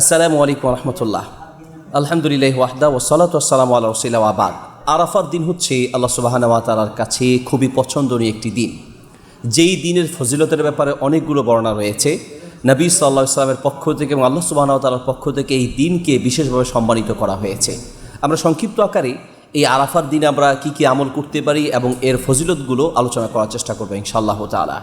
আসসালামু আলাইকুম রহমতুল্লাহ আলহামদুলিল্লাহ ওয়াহদা ওসালাত আসসালাম আল্লাহ রসিল্লা আবাদ আরাফার দিন হচ্ছে আল্লাহ সুবাহানওয়া তালার কাছে খুবই পছন্দনীয় একটি দিন। যেই দিনের ফজিলতের ব্যাপারে অনেকগুলো বর্ণনা রয়েছে, নবী সাল্লাহ ইসলামের পক্ষ থেকে এবং আল্লাহ সুবাহানওয়া তালার পক্ষ থেকে এই দিনকে বিশেষভাবে সম্মানিত করা হয়েছে। আমরা সংক্ষিপ্ত আকারে এই আরাফার দিনে আমরা কি কি আমল করতে পারি এবং এর ফজিলতগুলো আলোচনা করার চেষ্টা করব ইনশাআল্লাহ তালা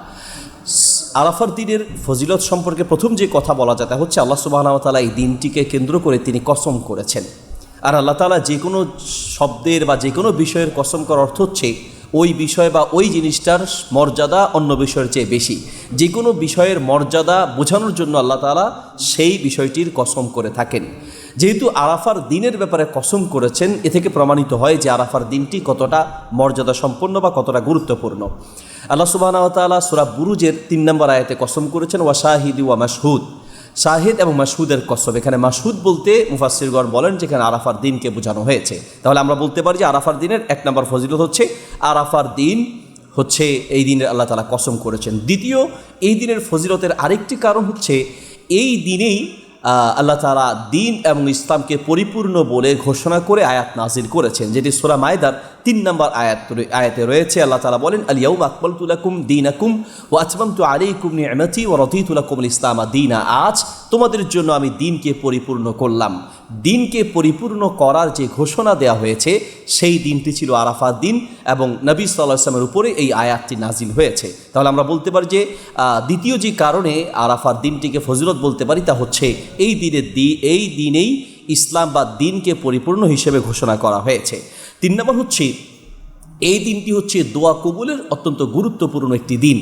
আরাফার দিনের ফজিলত সম্পর্কে প্রথম যে কথা বলা যায় তা হচ্ছে আল্লাহ সুবাহ তালা এই দিনটিকে কেন্দ্র করে তিনি কসম করেছেন। আর আল্লাহ তালা যে কোনো শব্দের বা যে কোনো বিষয়ের কসম করার অর্থ হচ্ছে ওই বিষয় বা ওই জিনিসটার মর্যাদা অন্য বিষয়ের চেয়ে বেশি। যে কোনো বিষয়ের মর্যাদা বোঝানোর জন্য আল্লাহ তালা সেই বিষয়টির কসম করে থাকেন। যেহেতু আরাফার দিনের ব্যাপারে কসম করেছেন, এ থেকে প্রমাণিত হয় যে আরাফার দিনটি কতটা মর্যাদা সম্পন্ন বা কতটা গুরুত্বপূর্ণ। আল্লাহ সুবাহ তালা সুরা বুরুজের তিন নম্বর আয়াতে কসম করেছেন, ওয়া শাহিদি ওয়া মাসহুদ শাহিদ এবং মাসহুদের কসম। এখানে মাসহুদ বলতে মুফাসিরগর বলেন যেখানে আরাফার দিনকে বোঝানো হয়েছে। তাহলে আমরা বলতে পারি যে আরাফার দিনের এক নম্বর ফজিলত হচ্ছে, আরাফার দিন হচ্ছে এই দিনের আল্লাহ তালা কসম করেছেন। দ্বিতীয়, এই দিনের ফজিলতের আরেকটি কারণ হচ্ছে, এই দিনেই আল্লাহ তালা দিন এবং ইসলামকে পরিপূর্ণ বলে ঘোষণা করে আয়াত নাজিল করেছেন, যেটি সোরা মায়দার তিন নম্বর আয়াত আয়াতে রয়েছে, আল্লাহ তালা বলেন আলিয়াউম আকবল তুলাকুম দিন আকুম ও আচমাম তু আলাইকুম নিয়ামতি ও রতি তুলাকুম ইসলামা দিনা। আজ তোমাদের জন্য আমি দিনকে পরিপূর্ণ করলাম। দিনকে পরিপূর্ণ করার যে ঘোষণা দেওয়া হয়েছে, সেই দিনটি ছিল আরাফাত দিন এবং নবী সাল্লাহ আসলামের উপরে এই আয়াতটি নাজিল হয়েছে। তাহলে আমরা বলতে পারি যে দ্বিতীয় যে কারণে আরাফার দিনটিকে ফজিলত বলতে পারি তা হচ্ছে, এই দিনের দি এই দিনেই ইসলাম বা দিনকে পরিপূর্ণ হিসেবে ঘোষণা করা হয়েছে। তিন নম্বর হচ্ছে, এই দিনটি হচ্ছে দোয়া কবুলের অত্যন্ত গুরুত্বপূর্ণ একটি দিন।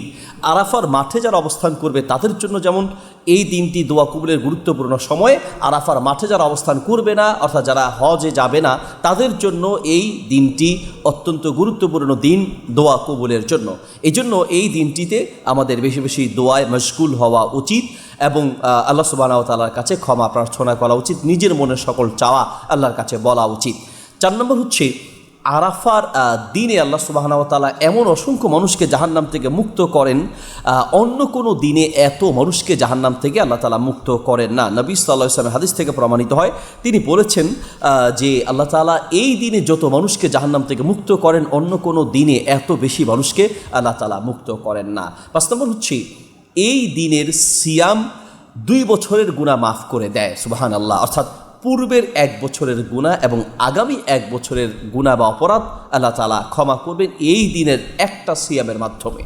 আরাফার মাঠে যারা অবস্থান করবে তাদের জন্য যেমন, এই দিনটি দোয়া কবুলের গুরুত্বপূর্ণ সময় আরাফার মাঠে যারা অবস্থান করবে না, অর্থাৎ যারা হজে যাবে না, তাদের জন্য এই দিনটি অত্যন্ত গুরুত্বপূর্ণ দিন দোয়া কবুলের জন্য। এই জন্য এই দিনটিতে আমাদের বেশি বেশি দোয়ায় মশগুল হওয়া উচিত এবং আল্লাহ সুবাহ তালার কাছে ক্ষমা প্রার্থনা করা উচিত, নিজের মনের সকল চাওয়া আল্লাহর কাছে বলা উচিত। চার নম্বর হচ্ছে, আরাফার দিনে আল্লাহ সুবাহনতালা এমন অসংখ্য মানুষকে জাহান্নাম থেকে মুক্ত করেন অন্য কোনো দিনে এত মানুষকে জাহান্নাম থেকে আল্লাহ তালা মুক্ত করেন না। নবী সাল্লাহ ইসলামের হাদিস থেকে প্রমাণিত হয়, তিনি বলেছেন যে আল্লাহ তালা এই দিনে যত মানুষকে জাহান্নাম থেকে মুক্ত করেন, অন্য কোনো দিনে এত বেশি মানুষকে আল্লাহ তালা মুক্ত করেন না। পাঁচ নম্বর হচ্ছে, এই দিনের সিয়াম দুই বছরের গুণা মাফ করে দেয় সুবাহান আল্লাহ অর্থাৎ পূর্বের এক বছরের গুণা এবং আগামী এক বছরের গুণা বা অপরাধ আল্লাহ তালা ক্ষমা করবেন এই দিনের একটা সিয়ামের মাধ্যমে।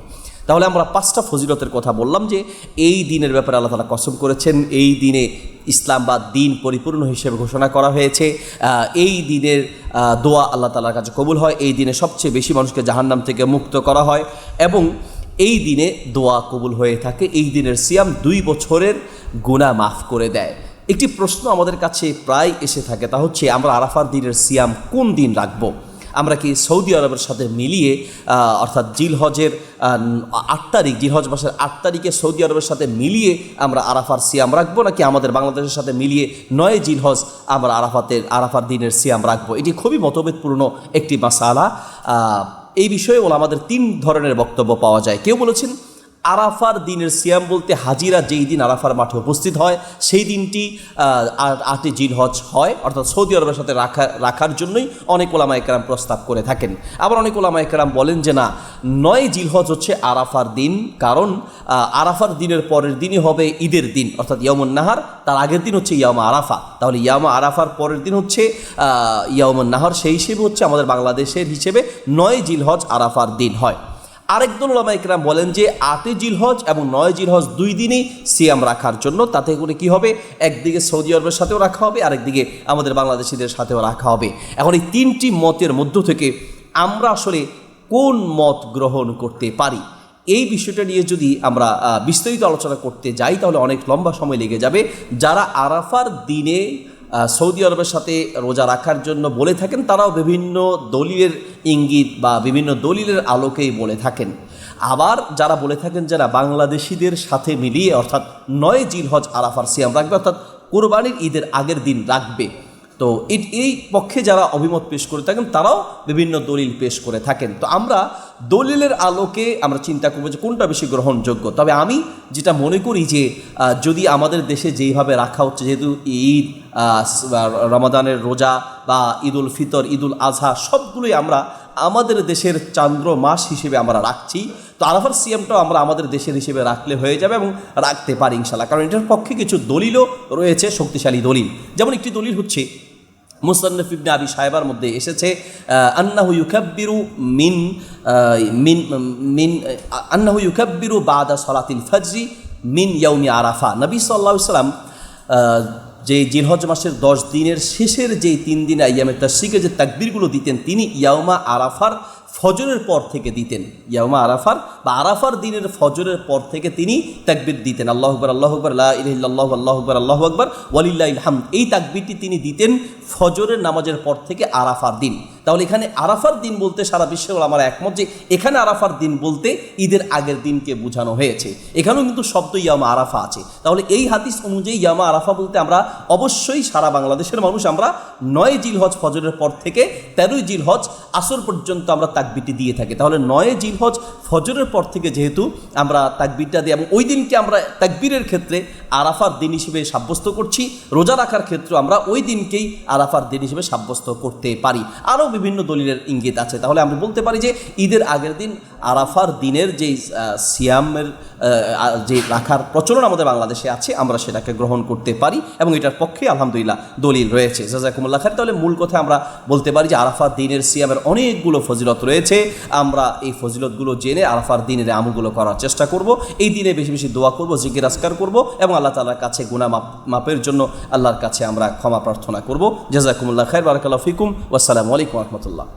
তাহলে আমরা পাঁচটা ফজিলতের কথা বললাম যে এই দিনের ব্যাপারে আল্লাহ তালা কসম করেছেন, এই দিনে ইসলাম বা দিন পরিপূর্ণ হিসেবে ঘোষণা করা হয়েছে। এই দিনের দোয়া আল্লাহ তালার কাছে কবুল হয়, এই দিনে সবচেয়ে বেশি মানুষকে জাহান্নাম থেকে মুক্ত করা হয় এবং এই দিনে দোয়া কবুল হয়ে থাকে, এই দিনের সিয়াম দুই বছরের গুণা মাফ করে দেয়। একটি প্রশ্ন আমাদের কাছে প্রায় এসে থাকে, তা হচ্ছে আমরা আরাফার দিনের সিয়াম কোন দিন রাখব? আমরা কি সৌদি আরবের সাথে মিলিয়ে অর্থাৎ জিলহজের আট তারিখ জিল হজ মাসের আট তারিখে সৌদি আরবের সাথে মিলিয়ে আমরা আরাফার সিয়াম রাখব, নাকি আমাদের বাংলাদেশের সাথে মিলিয়ে নয় জিলহজ আমরা আরাফাতের, আরাফার দিনের সিয়াম রাখব? এটি খুবই মতভেদপূর্ণ একটি মাসালা। এই বিষয়ে ওলা আমাদের তিন ধরনের বক্তব্য পাওয়া যায়। কেউ বলেছেন আরাফার দিনের সিয়াম বলতে হাজিরা যেই দিন আরাফার মাঠে উপস্থিত হয়, সেই দিনটি আট- জিল হজ হয়, অর্থাৎ সৌদি আরবের সাথে রাখা রাখার জন্যই অনেক ওলামা একরাম প্রস্তাব করে থাকেন। আবার অনেক ওলামা একরাম বলেন যে না, নয় জিল হজ হচ্ছে আরাফার দিন, কারণ আরাফার দিনের পরের দিনই হবে ঈদের দিন, অর্থাৎ ইয়ামুন নাহার তার আগের দিন হচ্ছে ইয়ামা আরাফা। তাহলে ইয়ামা আরাফার পরের দিন হচ্ছে ইয়ামুন নাহার সেই হিসেবে হচ্ছে আমাদের বাংলাদেশের হিসেবে নয় জিল হজ আরাফার দিন হয়। আরেক দল ওলামা ইকরাম বলেন যে আটে জিলহজ এবং নয় জিলহজ দুই দিনই সিয়াম রাখার জন্য, তাতে করে কি হবে? একদিকে সৌদি আরবের সাথেও রাখা হবে, আরেকদিকে আমাদের বাংলাদেশিদের সাথেও রাখা হবে। এখন এই তিনটি মতের মধ্য থেকে আমরা আসলে কোন মত গ্রহণ করতে পারি? এই বিষয়টা নিয়ে যদি আমরা বিস্তারিত আলোচনা করতে যাই, তাহলে অনেক লম্বা সময় লেগে যাবে। যারা আরাফার দিনে সৌদি আরবের সাথে রোজা রাখার জন্য বলে থাকেন, তারাও বিভিন্ন দলিলের ইঙ্গিত বা বিভিন্ন দলিলের আলোকেই বলে থাকেন। আবার যারা বলে থাকেন যারা বাংলাদেশিদের সাথে মিলিয়ে, অর্থাৎ নয় জিলহজ আরাফার সিয়াম রাখবে, অর্থাৎ কোরবানির ঈদের আগের দিন রাখবে। তো এই পক্ষে যারা অভিমত পেশ করে থাকেন, তারাও বিভিন্ন দলিল পেশ করে থাকেন। তো আমরা দলিলের আলোকে আমরা চিন্তা করব যে কোনটা বেশি গ্রহণযোগ্য। তবে আমি যেটা মনে করি যে যদি আমাদের দেশে যেইভাবে রাখা হচ্ছে, যেহেতু ঈদ রমাদানের রোজা বা ঈদুল ফিতর, ঈদুল আজহা, সবগুলোই আমরা আমাদের দেশের চান্দ্র মাস হিসেবে আমরা রাখছি। তো আরাফার সিএমটাও আমরা আমাদের দেশের হিসেবে রাখলে হয়ে যাবে এবং রাখতে পারি ইনশাল্লাহ কারণ এটার পক্ষে কিছু দলিলও রয়েছে, শক্তিশালী দলিল। যেমন একটি দলিল হচ্ছে মুসান্নফ ইবনে আবি সাহেবার মধ্যে এসেছে আন্নাহু ইউকাব্বিরু মিন মিন মিন আন্নাহু ইউকাব্বিরু বাদা সলাতিল ফজরি মিন ইয়াউমি আরাফা। নবী সাল্লাহ সাল্লাম যে জিলহজ মাসের দশ দিনের শেষের যেই তিন দিন ইয়ামে তাসিকে যে তাকবিরগুলো দিতেন, তিনি ইয়াউমা আরাফার ফজরের পর থেকে দিতেন। ইয়ামা আরাফার বা আরাফার দিনের ফজরের পর থেকে তিনি তাকবির দিতেন। আল্লাহ আকবর আল্লাহ আকবর আল্লাহ আল্লাহ আকবর আল্লাহ আকবর ওয়ালিল্লাহ ইলহাম এই তাকবিরটি তিনি দিতেন ফজরের নামাজের পর থেকে আরাফার দিন। তাহলে এখানে আরাফার দিন বলতে সারা বিশ্বের আমার একমত যে এখানে আরাফার দিন বলতে ঈদের আগের দিনকে বোঝানো হয়েছে। এখানেও কিন্তু শব্দ ইয়ামা আরাফা আছে। তাহলে এই হাদিস অনুযায়ী ইয়ামা আরাফা বলতে আমরা অবশ্যই সারা বাংলাদেশের মানুষ আমরা নয় জিলহজ ফজরের পর থেকে তেরোই জিলহজ আসর পর্যন্ত আমরা তাকবিটি দিয়ে থাকি। তাহলে নয় জিলহজ ফজরের পর থেকে যেহেতু আমরা তাকবিরটা দিই এবং ওই দিনকে আমরা তাকবীরের ক্ষেত্রে আরাফার দিন হিসেবে সাব্যস্ত করছি, রোজা রাখার ক্ষেত্রে আমরা ওই দিনকেই আরাফার দিন হিসেবে সাব্যস্ত করতে পারি। আরও বিভিন্ন দলিলের ইঙ্গিত আছে। তাহলে আমরা বলতে পারি যে ঈদের আগের দিন আরাফার দিনের যেই সিয়ামের যে রাখার প্রচলন আমাদের বাংলাদেশে আছে, আমরা সেটাকে গ্রহণ করতে পারি এবং এটার পক্ষে আলহামদুলিল্লাহ দলিল রয়েছে। জাজাকুমুল্লাহ খান তাহলে মূল কথা আমরা বলতে পারি যে আরাফার দিনের সিয়ামের অনেকগুলো ফজিলত রয়েছে। আমরা এই ফজিলতগুলো জেনে আরাফার দিনের আমলগুলো করার চেষ্টা করব। এই দিনে বেশি বেশি দোয়া করব, জিকির আসকার করব এবং আল্লাহ তালার কাছে গুণা মাপ, মাপের জন্য আল্লাহর কাছে আমরা ক্ষমা প্রার্থনা করব। জাজাকুমুল্লাহ খাই বারাকাল্লাহ ফিকুম। ওয়াসালামু আলাইকুম রহমতুল্লাহ।